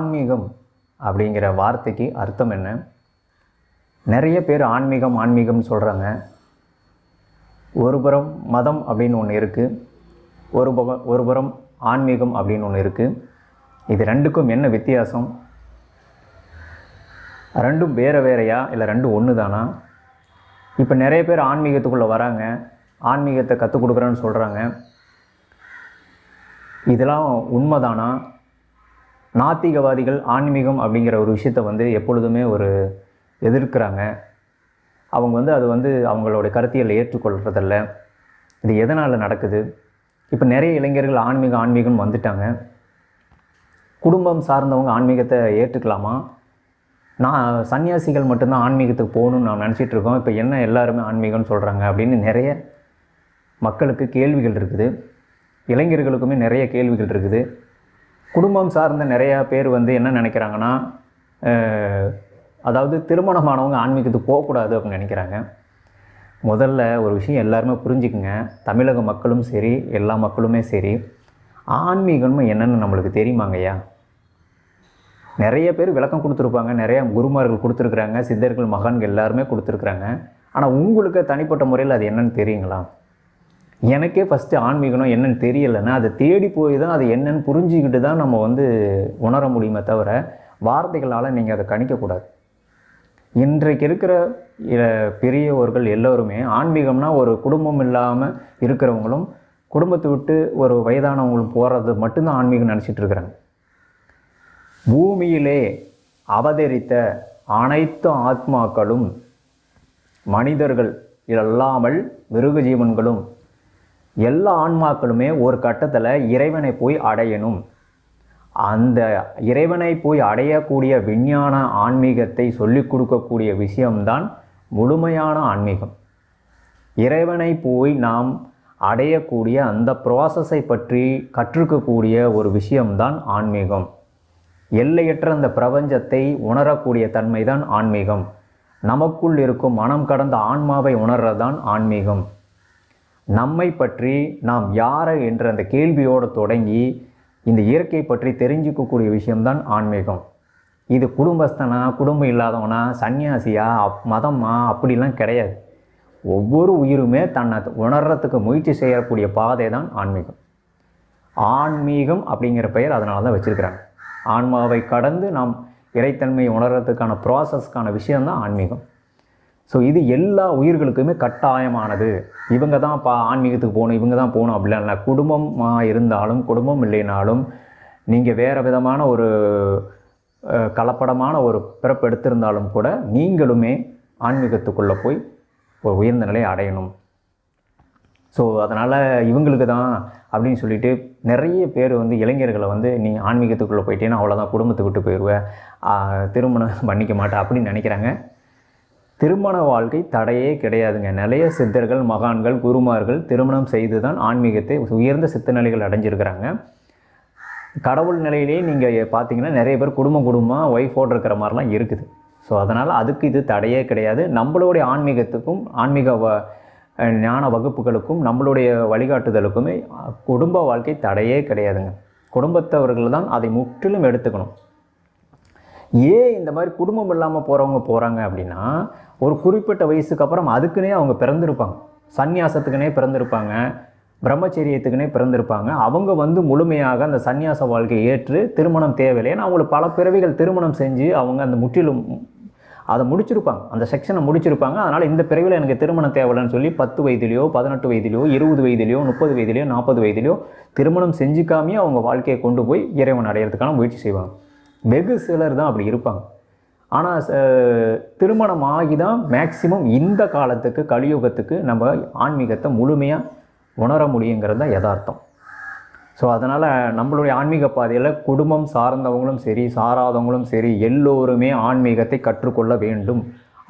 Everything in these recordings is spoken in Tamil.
ஆன்மீகம் அப்படிங்கிற வார்த்தைக்கு அர்த்தம் என்ன? நிறைய பேர் ஆன்மீகம் ஆன்மீகம்னு சொல்கிறாங்க ஒரு புறம் மதம் அப்படின்னு ஒன்று இருக்குது ஒரு பக ஒரு புறம் ஆன்மீகம் அப்படின்னு ஒன்று இருக்குது இது ரெண்டுக்கும் என்ன வித்தியாசம்? ரெண்டும் வேறு வேறையா? இல்லை ரெண்டும் ஒன்று தானா இப்போ நிறைய பேர் ஆன்மீகத்துக்குள்ளே வராங்க. ஆன்மீகத்தை கற்றுக் கொடுக்குறேன்னு சொல்கிறாங்க இதெல்லாம் உண்மைதானா? நாத்திகவாதிகள் ஆன்மீகம் அப்படிங்கிற ஒரு விஷயத்தை வந்து எப்பொழுதுமே ஒரு எதிர்க்கிறாங்க. அவங்க வந்து அது வந்து அவங்களோட கருத்தியலை ஏற்றுக்கொள்கிறதில்ல இது எதனால் நடக்குது? இப்போ நிறைய இளைஞர்கள் ஆன்மீக ஆன்மீகம் வந்துட்டாங்க. குடும்பம் சார்ந்தவங்க ஆன்மீகத்தை ஏற்றுக்கலாமா? நான் சன்னியாசிகள் மட்டும்தான் ஆன்மீகத்துக்கு போகணும்னு நான் நினச்சிட்டு இருக்கோம். இப்போ என்ன எல்லாருமே ஆன்மீகம்னு சொல்கிறாங்க அப்படின்னு நிறைய மக்களுக்கு கேள்விகள் இருக்குது. இளைஞர்களுக்குமே நிறைய கேள்விகள் இருக்குது. குடும்பம் சார்ந்த நிறையா பேர் வந்து என்ன நினைக்கிறாங்கன்னா அதாவது திருமணமானவங்க ஆன்மீகத்துக்கு போகக்கூடாது அப்படின்னு நினைக்கிறாங்க. முதல்ல ஒரு விஷயம் எல்லாருமே புரிஞ்சுக்குங்க. தமிழக மக்களும் சரி எல்லா மக்களுமே சரி ஆன்மீகம்னு என்னென்னு நம்மளுக்கு தெரியுமாங்கய்யா நிறைய பேர் விளக்கம் கொடுத்துருப்பாங்க நிறையா குருமார்கள் கொடுத்துருக்குறாங்க சித்தர்கள் மகான்கள் எல்லாருமே கொடுத்துருக்குறாங்க. ஆனால் உங்களுக்கு தனிப்பட்ட முறையில் அது என்னென்னு தெரியுங்களா? எனக்கே ஃபஸ்ட்டு ஆன்மீகம் என்னன்னு தெரியலைன்னா அதை தேடி போய் தான் அது என்னன்னு புரிஞ்சுக்கிட்டு தான் நம்ம வந்து உணர முடியுமே தவிர வார்த்தைகளால் நீங்கள் அதை கணிக்கக்கூடாது இன்றைக்கு இருக்கிற பெரியவர்கள் எல்லோருமே ஆன்மீகம்னா ஒரு குடும்பம் இல்லாமல் இருக்கிறவங்களும் குடும்பத்தை விட்டு ஒரு வயதானவங்களும் போகிறது மட்டும்தான் ஆன்மீகம் நினச்சிட்டு இருக்கிறாங்க. பூமியிலே அவதரித்த அனைத்து ஆத்மாக்களும் மனிதர்கள் இல்லாமல் மிருக ஜீவன்களும் எல்லா ஆன்மாக்களுமே ஒரு கட்டத்தில் இறைவனை போய் அடையணும். அந்த இறைவனை போய் அடையக்கூடிய விஞ்ஞான ஆன்மீகத்தை சொல்லிக் கொடுக்கக்கூடிய விஷயம்தான் முழுமையான ஆன்மீகம். இறைவனை போய் நாம் அடையக்கூடிய அந்த ப்ராசஸை பற்றி கற்றுக்கக்கூடிய ஒரு விஷயம்தான் ஆன்மீகம். எல்லையற்ற அந்த பிரபஞ்சத்தை உணரக்கூடிய தன்மைதான் ஆன்மீகம். நமக்குள் இருக்கும் மனம் கடந்த ஆன்மாவை உணர்றதான் ஆன்மீகம். நம்மை பற்றி நாம் யார் என்ற அந்த கேள்வியோடு தொடங்கி இந்த இயற்கை பற்றி தெரிஞ்சுக்கக்கூடிய விஷயம்தான் ஆன்மீகம். இது குடும்பஸ்தனா குடும்பம் இல்லாதவனா சன்னியாசியா அப் மதமா அப்படிலாம் கிடையாது. ஒவ்வொரு உயிருமே தன்னை உணர்றதுக்கு முயற்சி செய்யக்கூடிய பாதை தான் ஆன்மீகம். ஆன்மீகம் அப்படிங்கிற பெயர் அதனால தான் வச்சுருக்கிறாங்க. ஆன்மாவை கடந்து நாம் இறைத்தன்மையை உணர்றதுக்கான ப்ராசஸ்க்கான விஷயம்தான் ஆன்மீகம். ஸோ இது எல்லா உயிர்களுக்குமே கட்டாயமானது. இவங்க தான் பா ஆன்மீகத்துக்கு போகணும் இவங்க தான் போகணும் அப்படிலாம் இல்லை. குடும்பமாக இருந்தாலும் குடும்பம் இல்லைனாலும் நீங்கள் வேறு விதமான ஒரு கலப்படமான ஒரு பிறப்பு எடுத்திருந்தாலும் கூட நீங்களுமே ஆன்மீகத்துக்குள்ளே போய் ஒரு உயர்ந்த நிலையை அடையணும். ஸோ அதனால் இவங்களுக்கு தான் அப்படின்னு சொல்லிட்டு நிறைய பேர் வந்து இளைஞர்களை வந்து நீ ஆன்மீகத்துக்குள்ளே போயிட்டேன்னா அவ்வளோதான் குடும்பத்தை விட்டு போயிடுவேன் திருமணம் பண்ணிக்க மாட்டேன் அப்படின்னு நினைக்கிறாங்க. திருமண வாழ்க்கை தடையே கிடையாதுங்க. நிறைய சித்தர்கள் மகான்கள் குருமார்கள் திருமணம் செய்து தான் ஆன்மீகத்தை உயர்ந்த சித்த நிலைகள் அடைஞ்சிருக்கிறாங்க. கடவுள் நிலையிலேயே நீங்கள் பார்த்தீங்கன்னா நிறைய பேர் குடும்ப குடும்பமாக ஒய்ஃபோடு இருக்கிற மாதிரிலாம் இருக்குது. ஸோ அதனால் அதுக்கு இது தடையே கிடையாது. நம்மளுடைய ஆன்மீகத்துக்கும் ஆன்மீக வ ஞான வகுப்புகளுக்கும் நம்மளுடைய வழிகாட்டுதலுக்குமே குடும்ப வாழ்க்கை தடையே கிடையாதுங்க. குடும்பத்தவர்கள் தான் அதை முற்றிலும் எடுத்துக்கணும். ஏன் இந்த மாதிரி குடும்பம் இல்லாமல் போகிறவங்க போகிறாங்க அப்படின்னா ஒரு குறிப்பிட்ட வயசுக்கு அப்புறம் அதுக்குன்னே அவங்க பிறந்திருப்பாங்க. சந்நியாசத்துக்குனே பிறந்திருப்பாங்க. பிரம்மச்சரியத்துக்குனே பிறந்திருப்பாங்க. அவங்க வந்து முழுமையாக அந்த சந்நியாச வாழ்க்கையை ஏற்று திருமணம் தேவையில்லை. ஏன்னா அவங்களுக்கு பல பிறவிகள் திருமணம் செஞ்சு அவங்க அந்த முற்றிலும் அதை முடிச்சிருப்பாங்க. அந்த செக்ஷனை முடிச்சிருப்பாங்க. அதனால் இந்த பிறவியில் எனக்கு திருமணம் தேவையில்லைன்னு சொல்லி பத்து வயதிலையோ பதினெட்டு வயதிலையோ இருபது வயதிலையோ முப்பது வயதிலையோ நாற்பது வயதிலையோ திருமணம் செஞ்சுக்காமையே அவங்க வாழ்க்கையை கொண்டு போய் இறைவன் அடையிறதுக்கான முயற்சி செய்வாங்க. வெகு சிலர் தான் அப்படி இருப்பாங்க. ஆனால் திருமணம் ஆகி தான் மேக்சிமம் இந்த காலத்துக்கு கலியுகத்துக்கு நம்ம ஆன்மீகத்தை முழுமையாக உணர முடியுங்கிறது தான் யதார்த்தம். ஸோ அதனால் நம்மளுடைய ஆன்மீக பாதையில் குடும்பம் சார்ந்தவங்களும் சரி சாராதவங்களும் சரி எல்லோருமே ஆன்மீகத்தை கற்றுக்கொள்ள வேண்டும்.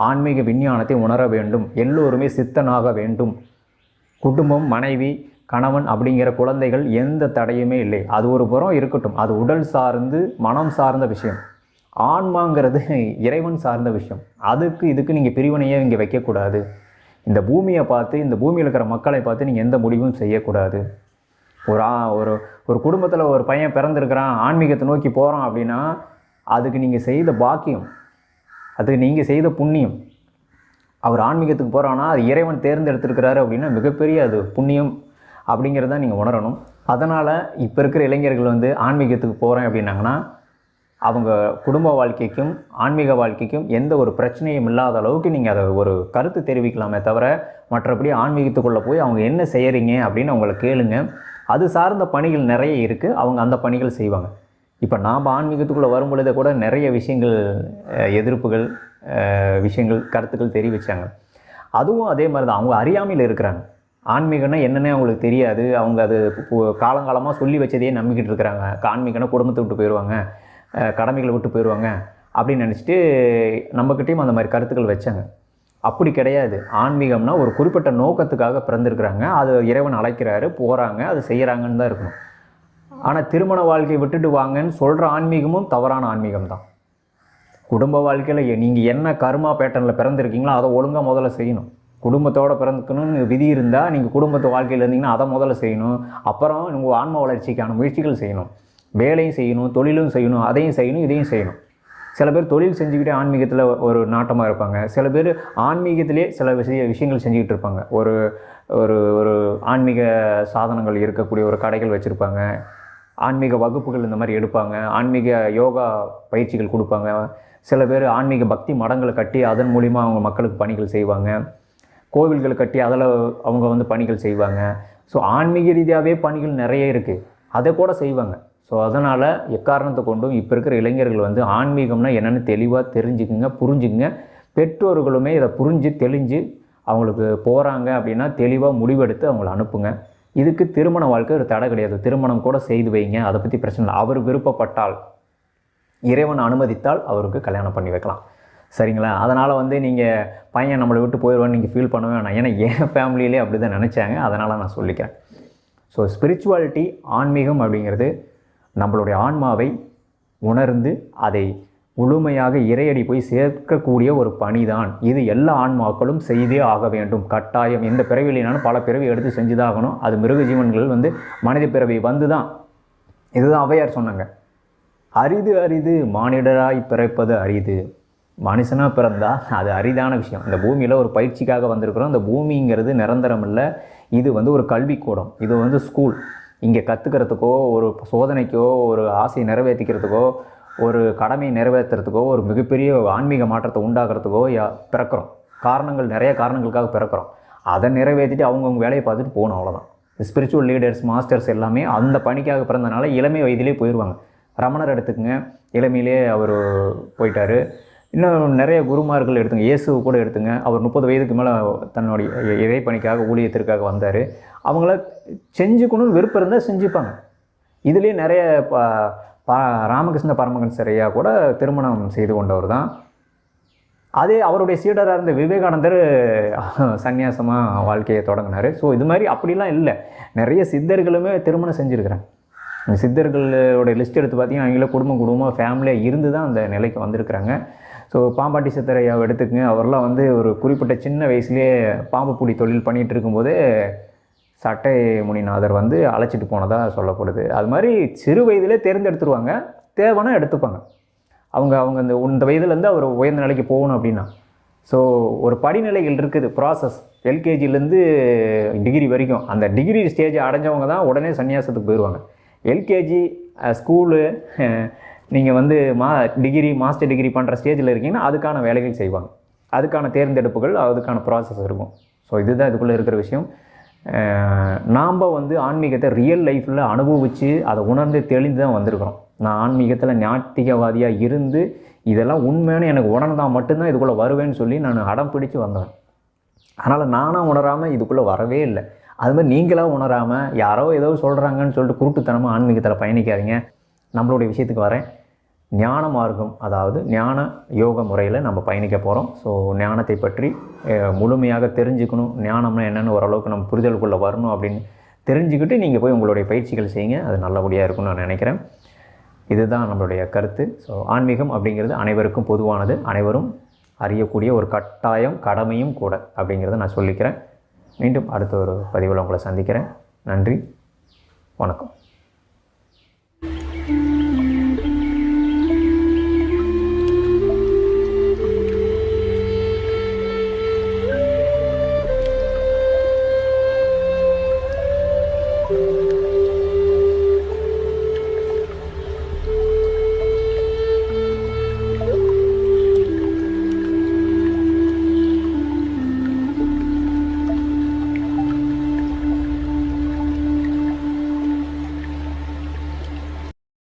ஆன்மீக விஞ்ஞானத்தை உணர வேண்டும். எல்லோருமே சித்தனாக வேண்டும். குடும்பம் மனைவி கணவன் அப்படிங்கிற குழந்தைகள் எந்த தடையுமே இல்லை. அது ஒரு புறம் இருக்கட்டும். அது உடல் சார்ந்து மனம் சார்ந்த விஷயம். ஆன்மாங்கிறது இறைவன் சார்ந்த விஷயம். அதுக்கு இதுக்கு நீங்கள் பிரிவினையே இங்கே வைக்கக்கூடாது. இந்த பூமியை பார்த்து இந்த பூமியில் இருக்கிற மக்களை பார்த்து நீங்கள் எந்த முடிவும் செய்யக்கூடாது. ஒரு ஆ- ஒரு ஒரு குடும்பத்தில் ஒரு பையன் பிறந்திருக்கிறான் ஆன்மீகத்தை நோக்கி போகிறான் அப்படின்னா அதுக்கு நீங்கள் செய்த பாக்கியம் அதுக்கு நீங்கள் செய்த புண்ணியம் அவர் ஆன்மீகத்துக்கு போகிறான்னா அது இறைவன் தேர்ந்தெடுத்திருக்கிறாரு அப்படின்னா மிகப்பெரிய அது புண்ணியம் அப்படிங்கிறத நீங்கள் உணரணும். அதனால் இப்போ இருக்கிற இளைஞர்கள் வந்து ஆன்மீகத்துக்கு போகிறேன் அப்படின்னாங்கன்னா அவங்க குடும்ப வாழ்க்கைக்கும் ஆன்மீக வாழ்க்கைக்கும் எந்த ஒரு பிரச்சனையும் இல்லாத அளவுக்கு நீங்கள் அதை ஒரு கருத்து தெரிவிக்கலாமே தவிர மற்றபடி ஆன்மீகத்துக்குள்ளே போய் அவங்க என்ன செய்கிறீங்க அப்படின்னு அவங்கள கேளுங்க. அது சார்ந்த பணிகள் நிறைய இருக்குது அவங்க அந்த பணிகள் செய்வாங்க. இப்போ நாம் ஆன்மீகத்துக்குள்ளே வரும் பொழுது கூட நிறைய விஷயங்கள் எதிர்ப்புகள் விஷயங்கள் கருத்துக்கள் தெரிவித்தாங்க அதுவும் அதே மாதிரி தான் அவங்க அறியாமையில் இருக்கிறாங்க. ஆன்மீகம்னா என்னன்னே அவங்களுக்கு தெரியாது. அவங்க அது பு- காலங்காலமாக சொல்லி வச்சதையே நம்பிக்கிட்டு இருக்கிறாங்க. ஆன்மீகம்னா குடும்பத்தை விட்டு போயிடுவாங்க கடமைகளை விட்டு போயிடுவாங்க அப்படின்னு நினச்சிட்டு நம்மக்கிட்டேயும் அந்த மாதிரி கருத்துக்கள் வச்சாங்க. அப்படி கிடையாது. ஆன்மீகம்னா ஒரு குறிப்பிட்ட நோக்கத்துக்காக பிறந்திருக்கிறாங்க. அது இறைவன் அழைக்கிறாரு போகிறாங்க அது செய்கிறாங்கன்னு தான் இருக்கணும். ஆனால் திருமண வாழ்க்கையை விட்டுட்டு வாங்கன்னு சொல்கிற ஆன்மீகமும் தவறான ஆன்மீகம் தான் குடும்ப வாழ்க்கையில் நீங்கள் என்ன கர்மா பேட்டர்னில் பிறந்திருக்கீங்களோ அதை ஒழுங்காக முதல்ல செய்யணும். குடும்பத்தோடு பிறந்துக்கணும்னு விதி இருந்தால் நீங்கள் குடும்பத்து வாழ்க்கையில் இருந்தீங்கன்னா அதை முதல்ல செய்யணும். அப்புறம் உங்கள் ஆன்ம வளர்ச்சிக்கான முயற்சிகள் செய்யணும். வேலையும் செய்யணும் தொழிலும் செய்யணும் அதையும் செய்யணும் இதையும் செய்யணும். சில பேர் தொழில் செஞ்சுக்கிட்டே ஆன்மீகத்தில் ஒரு நாட்டமாக இருப்பாங்க. சில பேர் ஆன்மீகத்திலே சில விஷய விஷயங்கள் செஞ்சுக்கிட்டு இருப்பாங்க. ஒரு ஒரு ஒரு ஆன்மீக சாதனங்கள் இருக்கக்கூடிய ஒரு கடைகள் வச்சுருப்பாங்க. ஆன்மீக வகுப்புகள் இந்த மாதிரி எடுப்பாங்க. ஆன்மீக யோகா பயிற்சிகள் கொடுப்பாங்க. சில பேர் ஆன்மீக பக்தி மடங்களை கட்டி அதன் மூலிமா அவங்க மக்களுக்கு பணிகள் செய்வாங்க. கோவில்கள் கட்டி அதில் அவங்க வந்து பணிகள் செய்வாங்க. ஸோ ஆன்மீக ரீதியாகவே பணிகள் நிறைய இருக்குது அதை கூட செய்வாங்க. ஸோ அதனால் எக்காரணத்தை கொண்டும் இப்போ இருக்கிற இளைஞர்கள் வந்து ஆன்மீகம்னா என்னென்னு தெளிவாக தெரிஞ்சுக்குங்க புரிஞ்சுக்குங்க. பெற்றோர்களுமே இதை புரிஞ்சு தெளிஞ்சு அவங்களுக்கு போகிறாங்க அப்படின்னா தெளிவாக முடிவெடுத்து அவங்கள அனுப்புங்க. இதுக்கு திருமண வாழ்க்கை ஒரு தடை கிடையாது. திருமணம் கூட செய்து வைங்க. அதை பற்றி பிரச்சனை இல்லை. அவர் விருப்பப்பட்டால் இறைவன் அனுமதித்தால் அவருக்கு கல்யாணம் பண்ணி வைக்கலாம். சரிங்களா? அதனால் வந்து நீங்கள் பையன் நம்மளை விட்டு போயிடுவான்னு நீங்கள் ஃபீல் பண்ணவே வேணாம். ஏன்னா என் ஃபேமிலியிலே அப்படி தான் நினச்சாங்க. அதனால் நான் சொல்லிக்கிறேன். ஸோ ஸ்பிரிச்சுவாலிட்டி ஆன்மீகம் அப்படிங்கிறது நம்மளுடைய ஆன்மாவை உணர்ந்து அதை முழுமையாக இறையடி போய் சேர்க்கக்கூடிய ஒரு பணிதான். இது எல்லா ஆன்மாக்களும் செய்தே ஆக வேண்டும். கட்டாயம். எந்த பிறவியினாலும் பல பிறவி எடுத்து செஞ்சுதாகணும். அது மிருக ஜீவன்கள் வந்து மனித பிறவி வந்து தான் இதுதான் அவையார் சொன்னாங்க. அரிது அரிது மானிடராய் பிறப்பது அரிது. மனுஷனாக பிறந்தா அது அரிதான விஷயம். இந்த பூமியில் ஒரு பயிற்சிக்காக வந்திருக்கிறோம். இந்த பூமிங்கிறது நிரந்தரம் இல்லை இது வந்து ஒரு கல்விக்கூடம். இது வந்து ஸ்கூல். இங்கே கற்றுக்கிறதுக்கோ ஒரு சோதனைக்கோ ஒரு ஆசையை நிறைவேற்றிக்கிறதுக்கோ ஒரு கடமையை நிறைவேற்றுறதுக்கோ ஒரு மிகப்பெரிய ஆன்மீக மாற்றத்தை உண்டாகிறதுக்கோ யா- பிறக்கிறோம். காரணங்கள் நிறைய காரணங்களுக்காக பிறக்கிறோம். அதை நிறைவேற்றிட்டு அவங்கவுங்க வேலையை பார்த்துட்டு போகணும் அவ்வளோதான் ஸ்பிரிச்சுவல் லீடர்ஸ் மாஸ்டர்ஸ் எல்லாமே அந்த பணிக்காக பிறந்தனால இளமை வயதிலே போயிடுவாங்க ரமணர் எடுத்துக்கங்க. இளமையிலே அவர் போயிட்டார். இன்னும் நிறைய குருமார்கள் எடுத்துங்க. இயேசு கூட எடுத்துங்க. அவர் முப்பது வயதுக்கு மேலே தன்னுடைய இறைப்பணிக்காக ஊழியத்திற்காக வந்தார். அவங்கள செஞ்சுக்கணும்னு விருப்பம் இருந்தால் செஞ்சுப்பாங்க. இதுலேயே நிறைய ப ராமகிருஷ்ண பரமகன் ஐயா கூட திருமணம் செய்து கொண்டவர் தான். அதே அவருடைய சீடராக இருந்த விவேகானந்தர் சந்நியாசமாக வாழ்க்கையை தொடங்கினார். ஸோ இது மாதிரி அப்படிலாம் இல்லை. நிறைய சித்தர்களுமே திருமணம் செஞ்சுருக்கிறாங்க. இந்த சித்தர்களோட லிஸ்ட் எடுத்து பார்த்தீங்கன்னா அவங்கள குடும்பம் குடும்பமாக ஃபேமிலியாக இருந்து தான் அந்த நிலைக்கு வந்திருக்கிறாங்க. ஸோ பாம்பாட்டி சித்தரையாவை எடுத்துக்கங்க. அவர்லாம் வந்து ஒரு குறிப்பிட்ட சின்ன வயசுலேயே பாம்பு புலி தொழில் பண்ணிகிட்டு இருக்கும்போது சட்டை முனிநாதர் வந்து அழைச்சிட்டு போனதாக சொல்லப்படுது. அது மாதிரி சிறு வயதிலே தேர்ந்தெடுத்துருவாங்க. தேவைன்னா எடுத்துப்பாங்க. அவங்க அவங்க அந்த இந்த வயதுலேருந்து அவர் உயர்ந்த நிலைக்கு போகணும் அப்படின்னா. ஸோ ஒரு படிநிலைகள் இருக்குது. ப்ராசஸ் எல்கேஜிலேருந்து டிகிரி வரைக்கும். அந்த டிகிரி ஸ்டேஜ் அடைஞ்சவங்க தான் உடனே சன்னியாசத்துக்கு போயிடுவாங்க. எல்கேஜி ஸ்கூலு நீங்கள் வந்து மா டிகிரி மாஸ்டர் டிகிரி பண்ணுற ஸ்டேஜில் இருக்கீங்கன்னா அதுக்கான வேலைகள் செய்வாங்க. அதுக்கான தேர்ந்தெடுப்புகள் அதுக்கான ப்ராசஸ் இருக்கும். ஸோ இதுதான் இதுக்குள்ளே இருக்கிற விஷயம். நாம் வந்து ஆன்மீகத்தை ரியல் லைஃப்பில் அனுபவித்து அதை உணர்ந்து தெளிந்து தான் வந்திருக்கிறோம். நான் ஆன்மீகத்தில் ஞாத்திகவாதியாக இருந்து இதெல்லாம் உண்மையான எனக்கு உணர்ந்தால் மட்டும்தான் இதுக்குள்ளே வருவேன்னு சொல்லி நான் அடம் பிடிச்சி வந்தேன் அதனால் நானாக உணராமல் இதுக்குள்ளே வரவே இல்லை. அது மாதிரி நீங்களாக உணராமல் யாரோ ஏதோ சொல்கிறாங்கன்னு சொல்லிட்டு குருட்டுத்தனமாக ஆன்மீகத்தில் பயணிக்காதீங்க. நம்மளுடைய விஷயத்துக்கு வரேன். ஞான மார்க்கம் அதாவது ஞான யோக முறையில் நம்ம பயணிக்க போகிறோம் ஸோ ஞானத்தை பற்றி முழுமையாக தெரிஞ்சுக்கணும். ஞானம்னா என்னென்னு ஓரளவுக்கு நம்ம புரிதலுக்குள்ளே வரணும் அப்படின்னு தெரிஞ்சுக்கிட்டு நீங்கள் போய் உங்களுடைய பயிற்சிகள் செய்யுங்க. அது நல்லபடியாக இருக்கும்னு நான் நினைக்கிறேன். இதுதான் நம்மளுடைய கருத்து. ஸோ ஆன்மீகம் அப்படிங்கிறது அனைவருக்கும் பொதுவானது. அனைவரும் அறியக்கூடிய ஒரு கட்டாயம் கடமையும் கூட அப்படிங்கிறத நான் சொல்லிக்கிறேன். மீண்டும் அடுத்த ஒரு பதிவில் உங்களை சந்திக்கிறேன். நன்றி. வணக்கம்.